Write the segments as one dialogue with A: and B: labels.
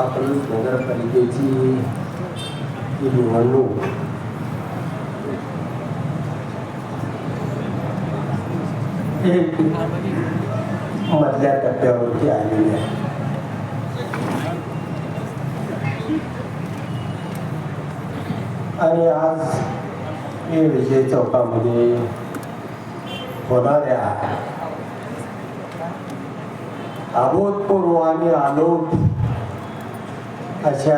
A: आपण नगरपालिकेची निवडणूक. एक मधल्या टप्प्यावरती आलेली आहे. आणि आज हे विजय चौकामध्ये होणाऱ्या अभूतपूर्व आणि आलोट अशा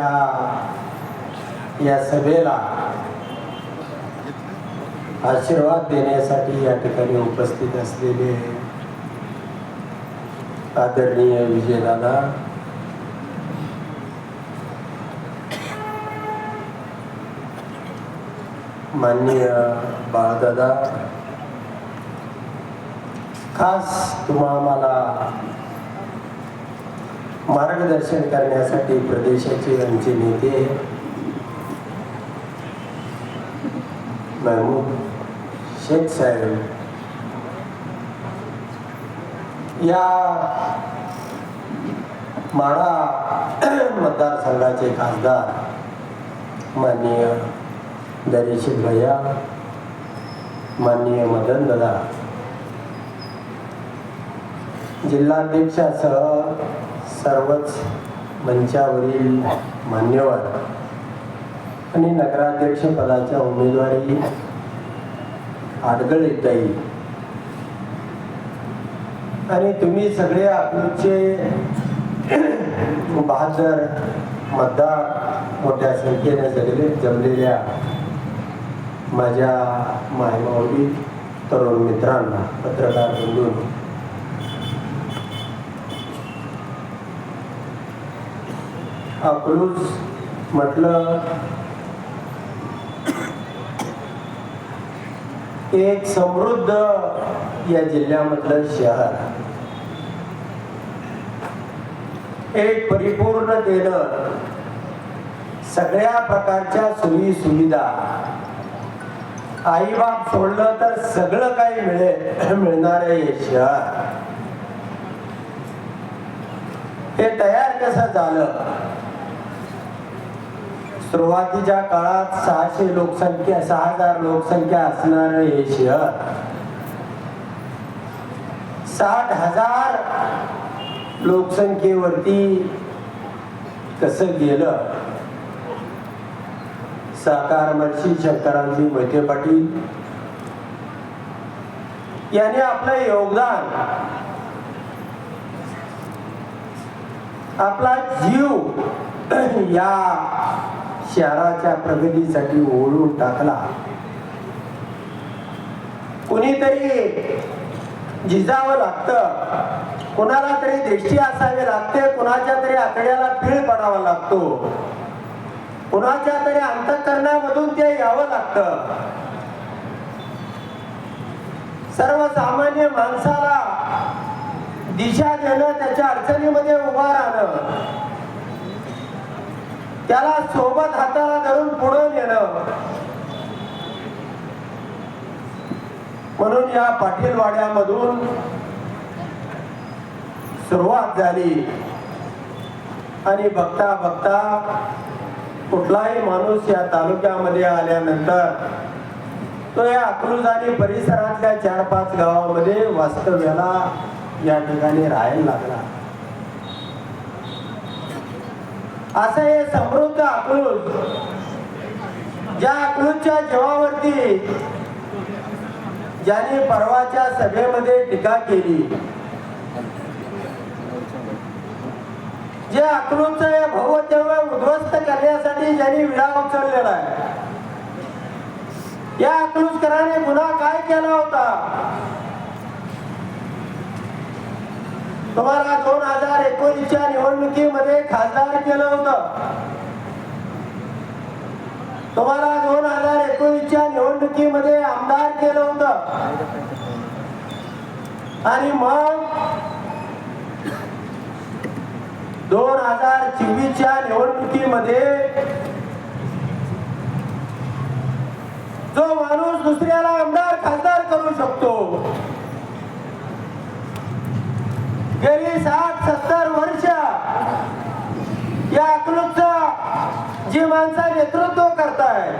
A: या सभेला आशीर्वाद देण्यासाठी या ठिकाणी उपस्थित असलेले आदरणीय विजयदादा माननीय बाळदादा खास तुम्हा आम्हाला मार्गदर्शन करण्यासाठी प्रदेशाचे आमचे नेते महमूद शेख साहेब. या माळा मतदारसंघाचे खासदार माननीय दरेशील भैया माननीय मदन दादा. जिल्हाध्यक्षासह सर्वच मंचावरील मान्यवर आणि नगराध्यक्ष पदाच्या उमेदवारी आडगळ येता येईल आणि तुम्ही सगळे आपले बहादर मतदार मोठ्या संख्येने सगळे जमलेल्या माझ्या मायमावली तरुण मित्रांना पत्रकार बंधून अक्रूज म्हटलं एक समृद्ध या जिल्ह्यामधलं शहर. एक परिपूर्णतेनं सगळ्या प्रकारच्या सोयी सुविधा आईबाप सोडलं तर सगळं काही मिळेल मिळणार हे शहर. हे तयार कसं झालं? सुरुवातीच्या काळात सहाशे लोकसंख्या सहा हजार लोकसंख्या असणार हे शहर. साठ हजार लोकसंख्येवरती कस गेलं? साकार मर्षी शंकरांजी मोहिते पाटील. याने आपलं योगदान आपला जीव या शहराच्या प्रगतीसाठी ओढून टाकला. कुणीतरी झिजावं लागतं. कोणाला तरी दृष्टी असावी लागते कुणाच्या तरी आतड्याला पीळ पडावा लागतो. कुणाच्या तरी अंतकरणामधून ते यावं लागतं. सर्वसामान्य माणसाला दिशा देणं त्याच्या अडचणीमध्ये उभा राहणं. त्याला सोबत हाताला धरून पुढे नेलं म्हणून या पाटीलवाड्यामधून सुरुवात झाली. आणि बघता बघता कुठलाही माणूस या तालुक्यामध्ये आल्यानंतर तो या अक्रूज आणि परिसरातल्या चार पाच गावामध्ये वास्तव्याला या ठिकाणी राहायला लागला. असं हे समृद्ध अकलूज ज्या अकलूजच्या जीवावरती ज्यांनी परवाच्या सभेमध्ये टीका केली. जे अकलूजचं हे भव्य उद्ध्वस्त करण्यासाठी ज्यांनी विडा उचललेला आहे. या अकलूजकराने गुन्हा काय केला होता? तुम्हाला दोन हजार एकोणीसच्या निवडणुकीमध्ये खासदार केलं होतं. तुम्हाला दोन हजार एकोणीसच्या निवडणुकीमध्ये आमदार केलं होतं. आणि मग दोन हजार चोवीसच्या निवडणुकीमध्ये जो माणूस दुसऱ्याला आमदार खासदार करू शकतो गेली साठ सत्तर वर्ष या जी माणसं नेतृत्व करताय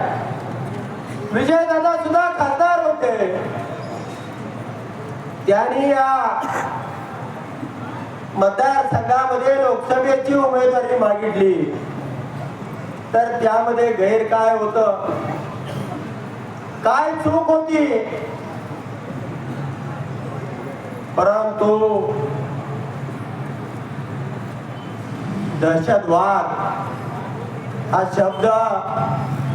A: विजय दादा सुद्धा खासदार होते त्यांनी या मतदारसंघामध्ये लोकसभेची उमेदवारी मागितली. तर त्यामध्ये गैर काय होत. काय चूक होती? परंतु दहशतवाद हा शब्द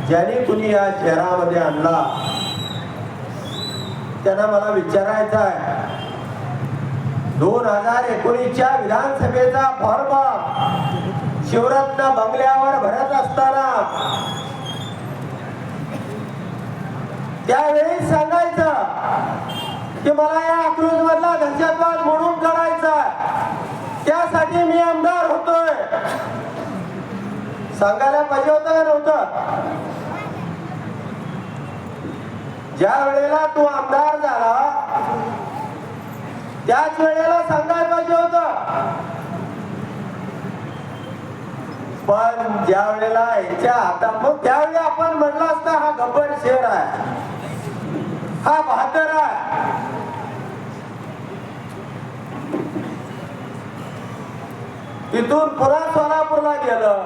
A: ज्याने कुणी या शहरामध्ये आणला त्यांना मला विचारायचं आहे. दोन हजार एकोणीसच्या विधानसभेचा फॉर्म शिवरत्न बंगल्यावर भरत असताना त्यावेळी सांगायचं की मला या अकलूज मधला दहशतवाद म्हणून काढायचा त्यासाठी मी आमदार होतोय. सांगायला पाहिजे होतं का नव्हतं? ज्या वेळेला तू आमदार झाला त्याच वेळेला सांगायला पाहिजे होत. पण ज्या वेळेला यांच्या हातात मग त्यावेळी आपण म्हटलं असता हा गब्बर शेर आहे. हा बहादर आहे. तिथून पुरा सोलापूरला गेलं.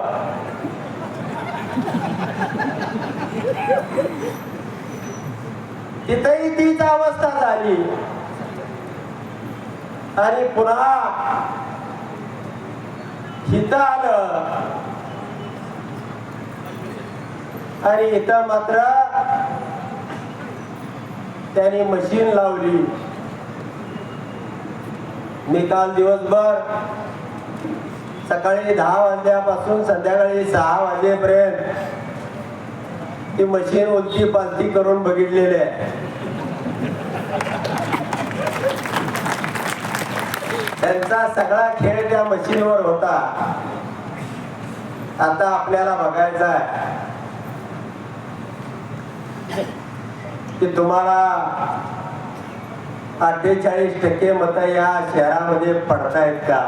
A: तिथेही तीच अवस्था झाली. आणि पुन्हा इथं आलं. आणि इथं मात्र त्यांनी मशीन लावली. मी काल दिवसभर. सकाळी दहा वाजल्यापासून संध्याकाळी सहा वाजेपर्यंत. ती मशीन उलटी पालती करून बघितलेली आहे. त्यांचा सगळा खेळ त्या मशीनवर होता. आता आपल्याला बघायचा आहे. की तुम्हाला अठ्ठेचाळीस टक्के मत या शहरामध्ये पडतायत का?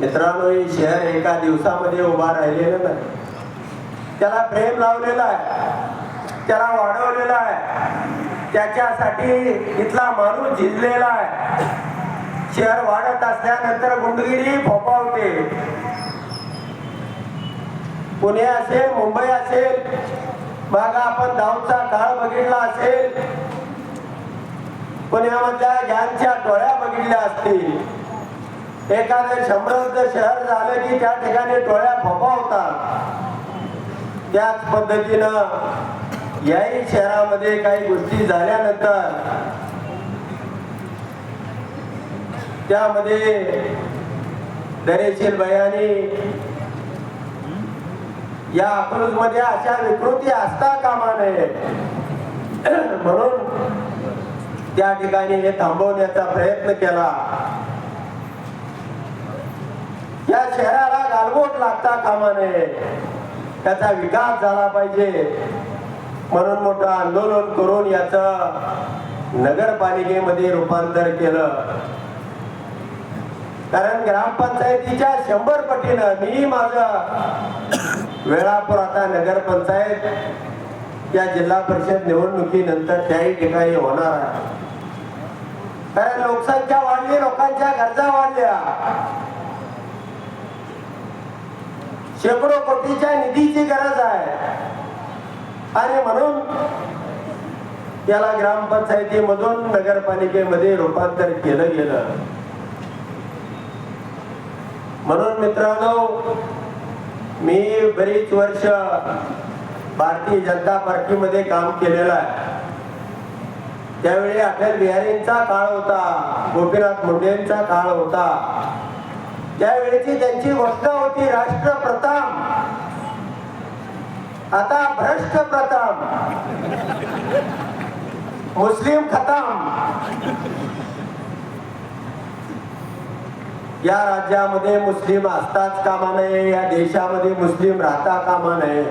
A: मित्रांनो हे शहर एका दिवसामध्ये उभा राहिलेलं नाही त्याला प्रेम लावलेला आहे. त्याला वाढवलेला आहे. त्याच्यासाठी इथला माणूस झिजलेला आहे. शहर वाढत असल्यानंतर गुंडगिरी फोपावते पुणे असेल मुंबई असेल मग आपण दाऊदचा काळ बघितला असेल. पुण्यामधल्या गॅनच्या टोळ्या बघितल्या असतील. एखादं समृद्ध शहर झालं की त्या ठिकाणी टोळ्या फोपावतात त्याच पद्धतीनं याही शहरामध्ये काही गोष्टी झाल्यानंतर त्यामध्ये दरेशील भयानी या अकलूजमध्ये अशा विकृती असता कामा नये. म्हणून त्या ठिकाणी हे थांबवण्याचा प्रयत्न केला. या शहराला गालबोट लागता कामा नये. त्याचा विकास झाला पाहिजे. म्हणून मोठं आंदोलन करून याच नगरपालिकेमध्ये रूपांतर केलं. कारण ग्रामपंचायतीच्या शंभर पटीनं मी माझं वेळापूर आता नगरपंचायत या जिल्हा परिषद निवडणुकीनंतर त्याही ठिकाणी होणार आहे. कारण लोकसंख्या वाढली लोकांच्या गरजा वाढल्या. शेकडो कोटीच्या निधीची गरज आहे. आणि म्हणून त्याला ग्रामपंचायतीमधून नगरपालिकेमध्ये रूपांतर केलं गेलं. म्हणून मित्रांनो मी बरीच वर्ष भारतीय जनता पार्टीमध्ये काम केलेलं आहे. त्यावेळी अटल बिहारींचा काळ होता गोपीनाथ मुंडेंचा काळ होता. त्यावेळेची त्यांची घोषणा होती राष्ट्र प्रथम. आता भ्रष्ट प्रथम. मुस्लिम खतम. या राज्यामध्ये मुस्लिम असताच कामा नये या देशामध्ये मुस्लिम राहता कामा नये.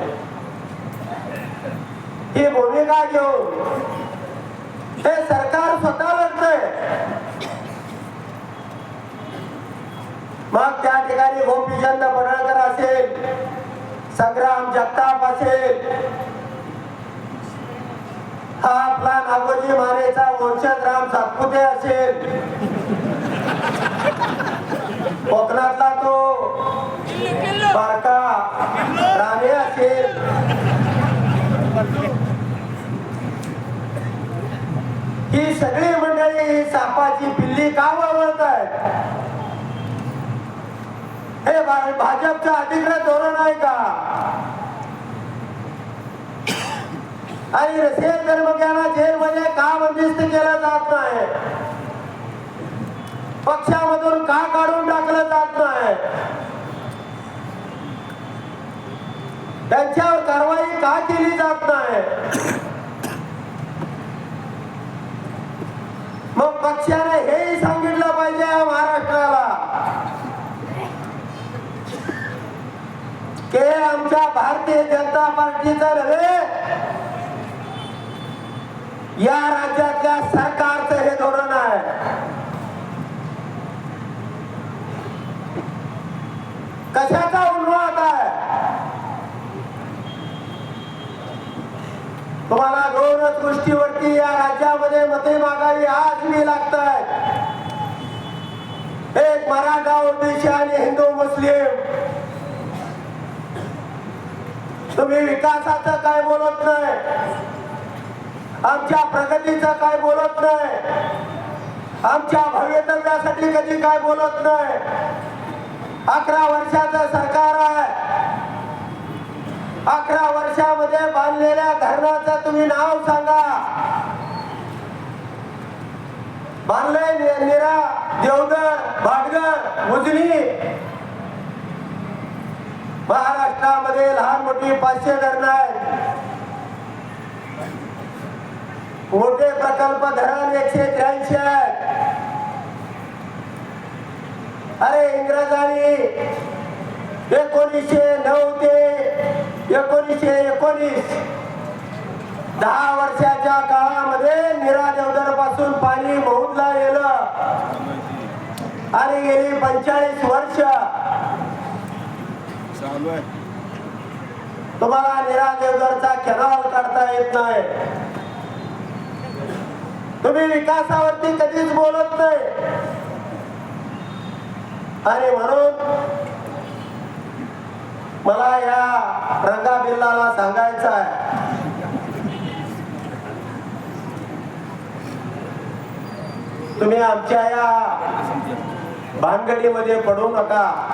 A: ही भूमिका घेऊन हे सरकार स्वतः लढतंय. मग त्या ठिकाणी गोपीचंद पडळकर असेल संग्राम जगताप असेल. हा आपला नागोजी मानेचा वंशज राम सातपुते असेल. कोकणातला तो बारका राणे असेल. ही सगळी मंडळी सापाची पिल्ली का वळवत आहेत हे भाजपचं अधिकृत धोरण आहे का? आणि रसेल धर्मज्ञाना जेलमध्ये का बंदिस्त केलं जात नाही? पक्षामधून का काढून टाकलं जात नाही? त्यांच्यावर कारवाई का केली जात नाही? मग पक्षाने हेही सांगितलं पाहिजे महाराष्ट्राला. के आमच्या भारतीय जनता पार्टीचं नव्हे. या राज्यातल्या सरकारचं हे धोरण आहे. कशाचा उन्हात आहे? तुम्हाला दोनच गोष्टीवरती या राज्यामध्ये मते मागावी आज मी लागत एक मराठा ओबीसी आणि हिंदू मुस्लिम. तुम्ही विकासाचं काय बोलत नाही? आमच्या प्रगतीचं काय बोलत नाही? आमच्या भवितव्यासाठी कधी काय बोलत नाही? अकरा वर्षाचं सरकार आहे. अकरा वर्षामध्ये बांधलेल्या धरणाचं तुम्ही नाव सांगा. बांधले निरा देवघर भाटघर उजनी. महाराष्ट्रामध्ये लहान मोठी पाचशे धरणं आहेत. मोठे प्रकल्प धरण एकशे त्र्याऐंशी आहेत. अरे इंग्रजांनी एकोणीसशे नऊ ते एकोणीसशे एकोणीस दहा वर्षाच्या काळामध्ये निरा पासून पाणी मौदला गेलं आणि गेली पंचाळीस वर्ष
B: चालू आहे.
A: तुम्हाला निरा देवदरचा काढता येत नाही. तुम्ही विकासावरती कधीच बोलत नाही. आणि म्हणून मला या रंगा बिल्लाला सांगायचं आहे. तुम्ही आमच्या या भानगडीमध्ये पडू नका.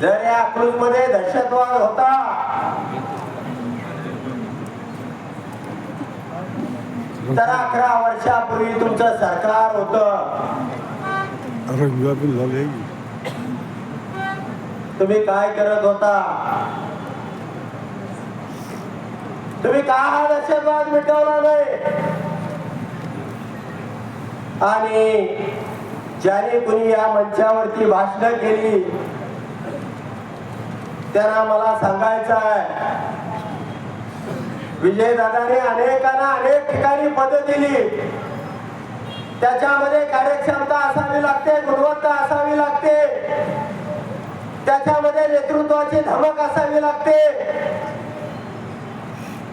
A: जर या क्रूजमध्ये दहशतवाद होता तर अकरा वर्षापूर्वी तुमचं सरकार होतं. तुम्ही काय करत होता? तुम्ही का हा दहशतवाद मिटवला नाही? आणि ज्याने कुणी या मंचावरती भाषण केली त्यांना मला सांगायचं आहे. विजयदादाने अनेकांना अनेक ठिकाणी पद दिली. त्याच्यामध्ये कार्यक्षमता असावी लागते गुणवत्ता असावी लागते. त्याच्यामध्ये नेतृत्वाची धमक असावी लागते.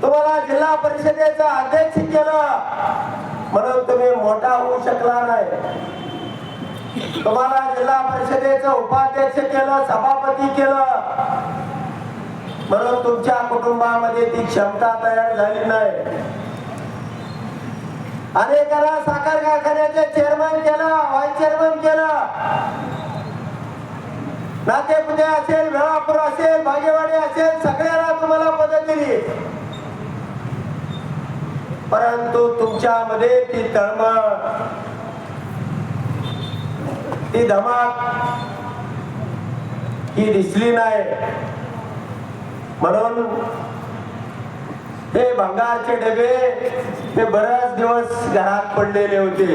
A: तुम्हाला जिल्हा परिषदेचं अध्यक्ष केलं म्हणून तुम्ही मोठा होऊ शकला नाही. तुम्हाला जिल्हा परिषदेचं उपाध्यक्ष केलं सभापती केलं म्हणून तुमच्या कुटुंबामध्ये ती क्षमता तयार झाली नाही. अनेकांना साखर कारखान्याचे चेअरमन केलं व्हाईस चेअरमन केलं. नातेपुते असेल वेळापूर असेल भागेवाडी असेल सगळ्यांना तुम्हाला मदत दिली. परंतु तुमच्यामध्ये ती तळमळ ती धमाक ही दिसली नाही. म्हणून हे भंगारचे डबे हे बरेच दिवस घरात पडलेले होते.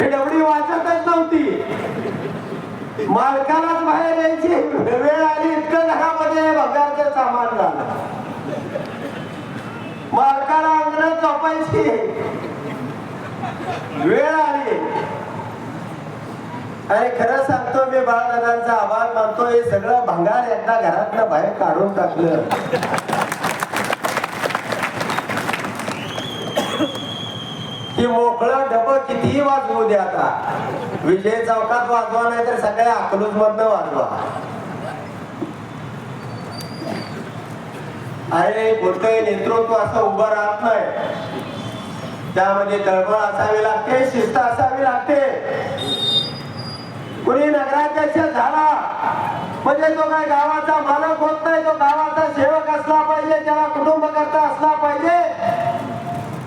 A: हे डबडी वाचतच नव्हती. मालकालाच बाहेर यायची वेळ आली इतकं घरामध्ये हे भंगारचं सामान झालं. मालकाला अंगणात झोपायची वेळ आली. आणि खरं सांगतो मी बाळदादांचा आभार मानतो. हे सगळं भंगार यांना घरातनं बाहेर काढून टाकलं. की मोकळं डबं कितीही वाजवू द्या आता. विजय चौकात वाजवा नाही तर सगळ्या अकलूज मधनं वाजवा. अरे कोणतंही नेतृत्व असं उभं राहत नाही. त्यामध्ये तळमळ असावी लागते शिस्त असावी लागते. कुणी नगराध्यक्ष झाला. म्हणजे तो काय गावाचा मालक होत नाही तो गावाचा सेवक असला पाहिजे त्याला कुटुंब करता असला पाहिजे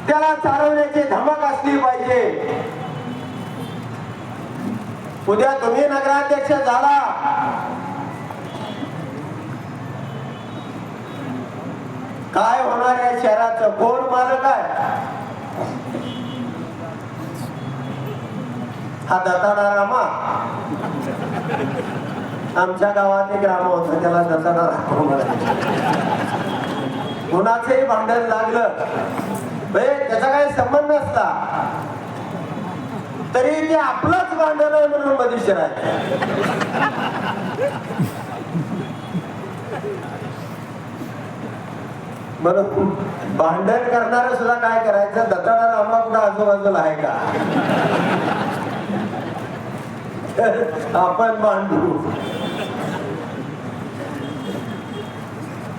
A: त्याला चालवण्याची धमक असली पाहिजे. उद्या तुम्ही नगराध्यक्ष झाला. काय होणार आहे शहराचं? कोण मालक आहे. हा दताडा रामा. आमच्या गावात एक रामा होता त्याला दताडा रामा म्हणायचे. कुणाचंही भांडण लागलं. बे, त्याचा काही संबंध नसता तरी ते आपलंच भांडण आहे म्हणून मधीशर आहे. म्हणून भांडण करणार सुद्धा काय करायचं? दताडा रामा कुठं आजूबाजूला आहे का? आपण मांडू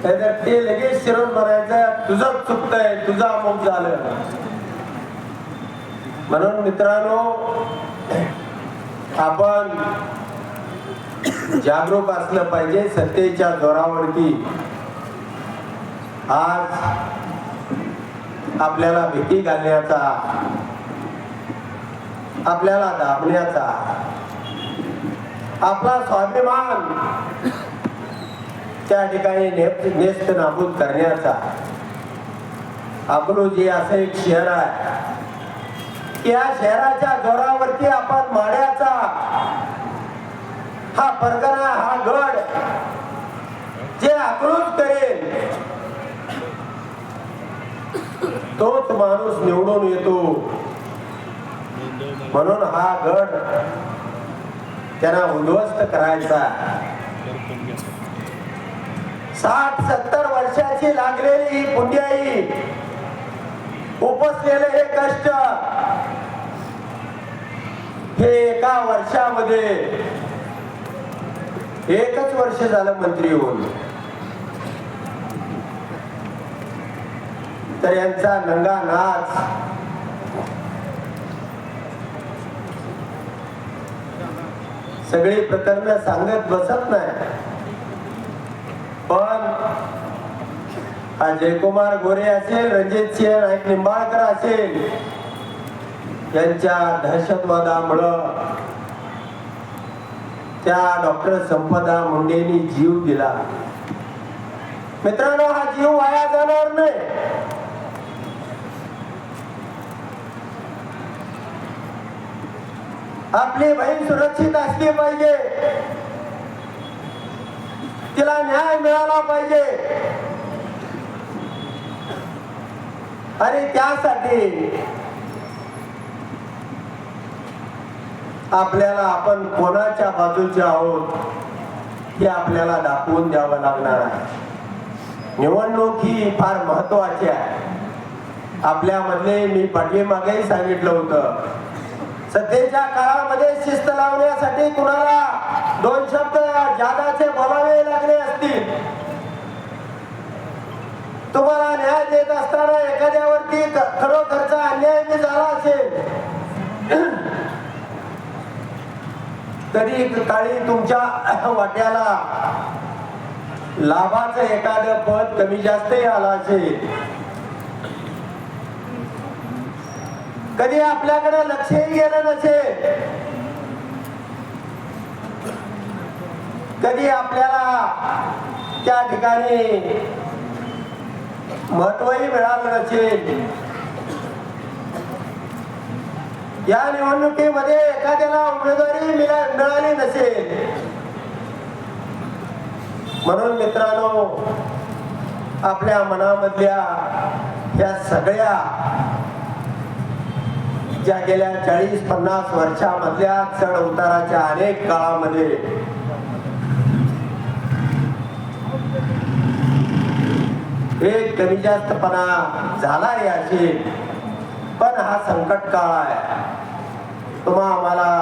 A: नाहीतर ते लगेच शिरून म्हणायचं तुझं चुकतंय तुझं अमुक झालं. म्हणून मित्रांनो आपण जागरूक असलं पाहिजे सत्तेच्या जोरावरती. आज आपल्याला भीती घालण्याचा आपल्याला दाबण्याचा आपला स्वाभिमान. त्या ठिकाणी नेस्त नाबूद करण्याचा. अकलू असं एक शहर आहे. या शहराच्या जोरावरती आपण माड्याचा. हा परगणा हा गड. जे आक्रोश करेल. तोच माणूस निवडून येतो. म्हणून हा गड त्यांना उद्ध्वस्त करायचा. साठ सत्तर वर्षाची लागलेली ही पुण्याई उपसलेले हे कष्ट हे एका वर्षामध्ये एकच वर्ष झालं मंत्री होऊन. तर यांचा नंगा नाच सगळी प्रकरण सांगत बसत नाही. पण हा जयकुमार गोरे असेल रणजित सिंह नाईक निंबाळकर असेल यांच्या दहशतवादामुळं त्या डॉक्टर संपदा मुंडेनी जीव दिला. मित्रांनो हा जीव वाया जाणार नाही. आपली बहीण सुरक्षित असली पाहिजे. तिला न्याय मिळाला पाहिजे. आणि त्यासाठी आपल्याला आपण कोणाच्या बाजूचे आहोत हे आपल्याला दाखवून द्यावं लागणार आहे. निवडणूक ही फार महत्वाची आहे. आपल्यामधले मी पाठीमागेही सांगितलं होतं. सध्याच्या काळामध्ये शिस्त लावण्यासाठी कुणाला दोन शब्द जादाचे बोलावे लागले असतील? तुम्हाला न्याय देत असताना एखाद्यावरती खरोखरचा अन्याय बी झाला असेल? तरी काळी तुमच्या वाट्याला लाभाचं एखादं पद कमी जास्तही आला असेल. कधी आपल्याकडे लक्षही गेलं नसेल. कधी आपल्याला त्या ठिकाणी महत्वही मिळालं नसेल. या निवडणुकीमध्ये एखाद्याला उमेदवारी मिळाली नसेल. म्हणून मित्रांनो आपल्या मनामधल्या या सगळ्या ज्या गेल्या चाळीस पन्नास वर्षामधल्या चढ उताराच्या अनेक काळामध्ये एक कमी जास्तपणा झाला याची पण हा संकट काळ आहे. तुम्हा आम्हाला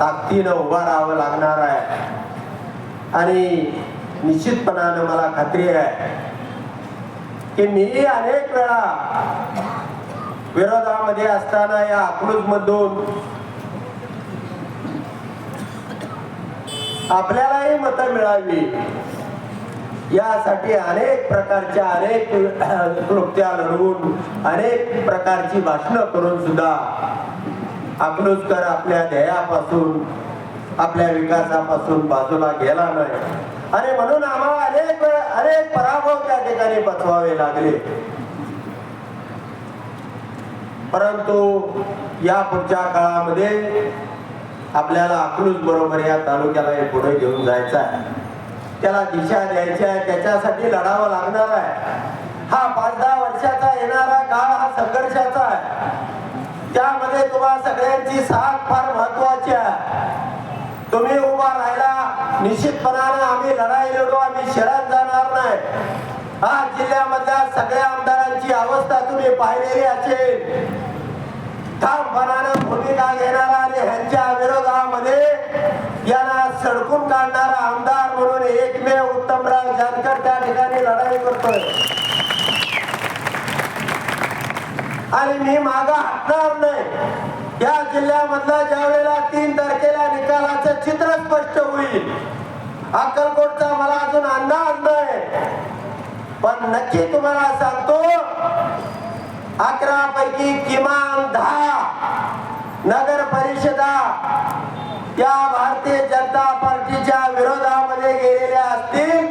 A: ताकदीनं उभा राहावं लागणार आहे. आणि निश्चितपणानं मला खात्री आहे की मी अनेक वेळा विरोधामध्ये असताना या अकलूज मधून आपल्यालाही मतं मिळावी यासाठी अनेक प्रकारच्या अनेक क्लुप्त्या लढवून अनेक प्रकारची भाषणं करून सुद्धा अकलूजकर आपल्या ध्येयापासून आपल्या विकासापासून बाजूला गेला नाही. आणि म्हणून आम्हाला अनेक अनेक पराभव त्या ठिकाणी पचवावे लागले. परंतु या पुढच्या काळामध्ये आपल्याला अकलूज बरोबर या तालुक्याला हे पुढे घेऊन जायचं आहे. त्याला दिशा द्यायची आहे त्याच्यासाठी लढावं लागणार आहे. हा पाच दहा वर्षाचा येणारा काळ हा संघर्षाचा आहे. त्यामध्ये तुम्हा सगळ्यांची साथ फार महत्वाची आहे. तुम्ही उभा राहिला निश्चितपणानं आम्ही लढाई लढू आम्ही शहरात जाणार नाही. आज जिल्ह्यामधल्या सगळ्या आमदारांची अवस्था तुम्ही पाहिलेली असेल. ठामपणानं भूमिका घेणारा आणि ह्यांच्या विरोधामध्ये यांना सडकून काढणारा आमदार म्हणून एकमेव उत्तमराव जानकर त्या ठिकाणी लढाई करतोय. आणि मी मागा हटणार नाही. या जिल्ह्यामधला ज्या वेळेला तीन तारखेला निकालाचं चित्र स्पष्ट होईल अक्कलकोटचा मला अजून अंदाज नाही. पण नक्की तुम्हाला सांगतो अकरा पैकी किमान दहा नगर परिषदा या भारतीय जनता पार्टीच्या विरोधामध्ये गेलेल्या असतील.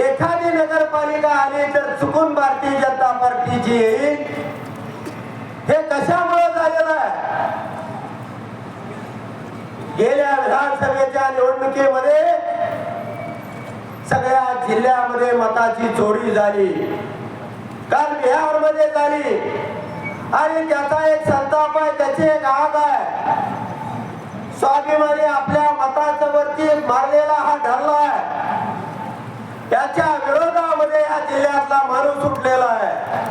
A: एखादी नगरपालिका आली तर चुकून भारतीय जनता पार्टीची येईल. हे कशामुळे झालेलं आहे? गेल्या विधानसभेच्या निवडणुकीमध्ये सगळ्या जिल्ह्यामध्ये मताची चोरी झाली. काल बिहारमध्ये झाली. आणि त्याचा एक संताप आहे त्याची एक आग आहे. स्वाभिमानी आपल्या मताच्या वरती मारलेला हा ठरला आहे. त्याच्या विरोधामध्ये या जिल्ह्यातला माणूस उठलेला आहे.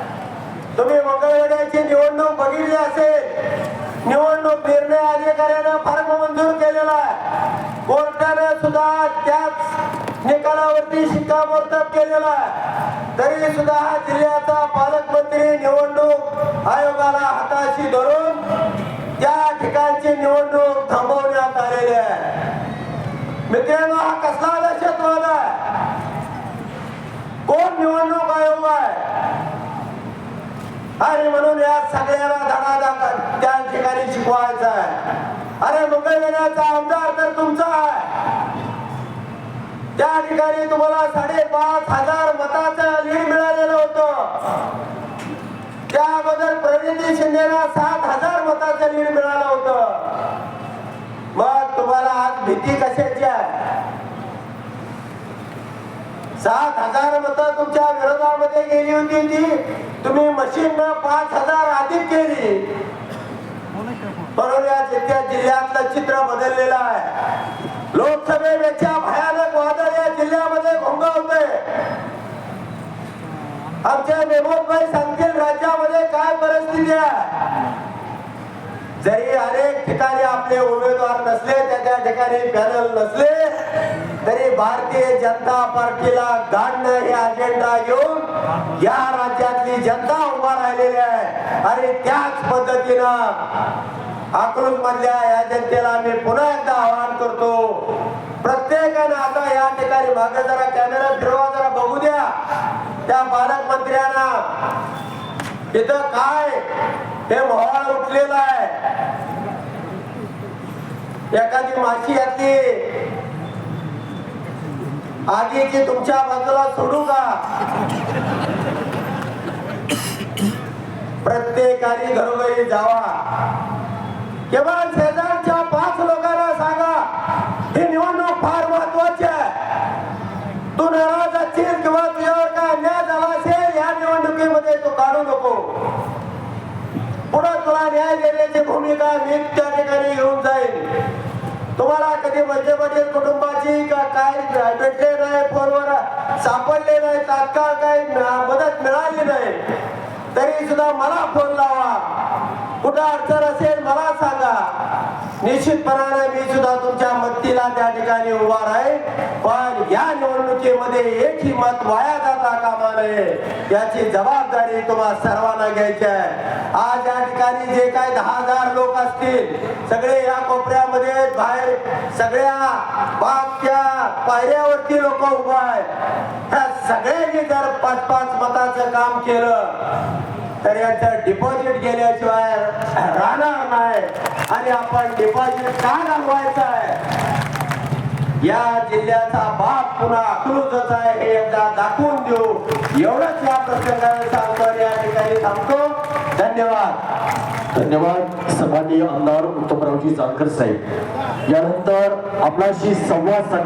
A: तुम्ही मंगळवेड्याची निवडणूक बघितली असेल. निवडणूक निर्णय अधिकाऱ्यानं फर्म मंजूर केलेला आहे. कोर्टानं सुद्धा त्याच निकालावरती शिक्कामोर्तब केलेला आहे. तरी सुद्धा जिल्ह्याचा पालकमंत्री निवडणूक आयोगाला हाताशी धरून त्या ठिकाणची निवडणूक थांबवण्यात आलेली आहे. मित्रांनो हा कसला दहशतवाद आहे? कोण निवडणूक आयोग आहे? आणि म्हणून या सगळ्याला धडा दाखल त्या ठिकाणी शिकवायचा आहे. अरे मंगळवेढ्याचा आमदार तर तुमचा आहे. त्या ठिकाणी तुम्हाला साडेपाच हजार मताचं लीड मिळालेलं होतं. त्या अगोदर प्रणिती शिंदेला सात हजार मताचं लीड मिळालं होतं. मग तुम्हाला आज भीती कशाची आहे? सात हजार मत तुमच्या विरोधामध्ये गेली होती ती. तुम्ही मशीन पाच हजार अधिक केली. म्हणून या जिल्ह्यातलं चित्र बदललेलं आहे. लोकसभेपेक्षा भयानक वादळ या जिल्ह्यामध्ये घोंगावते आमच्या मेमोदभाई सांगतील राज्यामध्ये काय परिस्थिती आहे. जरी अनेक ठिकाणी आपले उमेदवार नसले त्या त्या ठिकाणी पॅनल नसले तरी भारतीय जनता पार्टीला गाडणं हे अजेंडा घेऊन या राज्यातली जनता उभा राहिलेली आहे. आणि त्याच पद्धतीनं अकलूज मधल्या या जनतेला आम्ही पुन्हा एकदा आवाहन करतो. प्रत्येकानं आता या ठिकाणी मागे जरा कॅमेरा फिरवा जरा बघू द्या. त्या पालकमंत्र्यांना. तिथं काय? हे मोहळ उठलेलं आहे. एखादी माशी यातली आगीची तुमच्या बाजूला सोडू का? प्रत्येकाने घरोघरी जावा. केवळ शेजारच्या पाच लोकांना सांगा ही निवडणूक फार महत्वाची आहे. तू नाराज असशील किंवा तुझ्यावर काय अन्याय झाला असेल या निवडणुकीमध्ये तू काढू नको. पुढे तुला न्याय देण्याची भूमिका मी त्या ठिकाणी घेऊन जाईल. तुम्हाला कधी मध्य पटेल कुटुंबाची का काय भेटले नाही फोनवर सापडले नाही तात्काळ काही मदत मिळाली नाही तरी सुद्धा मला फोन लावा. कुठं अडचण असेल मला सांगा. निश्चितपणाने मी सुद्धा तुमच्या मदतीला त्या ठिकाणी उभा राहील. पण या निवडणुकीमध्ये एकही मत वाया जाता कामा नये. याची जबाबदारी तुम्हाला सर्वांना घ्यायची आहे. आज या ठिकाणी जे काही दहा हजार लोक असतील सगळे या कोपऱ्यामध्ये बाहेर सगळ्या बागच्या पायऱ्यावरती लोक उभा आहेत. त्या सगळ्यांनी जर पाच पाच मताचं काम केलं तर यांचं डिपॉझिट गेल्याशिवाय राहणार नाही. आणि आपण डिपॉझिट का घालवायचं आहे या जिल्ह्याचा बाप पुन्हा अकलूजच आहे हे एकदा दाखवून देऊ. एवढंच या प्रसंगाने सांगतो या ठिकाणी थांबतो. धन्यवाद.
C: धन्यवाद सभानीय आमदार उत्तमरावजी जानकर साहेब. यानंतर आपल्याशी संवाद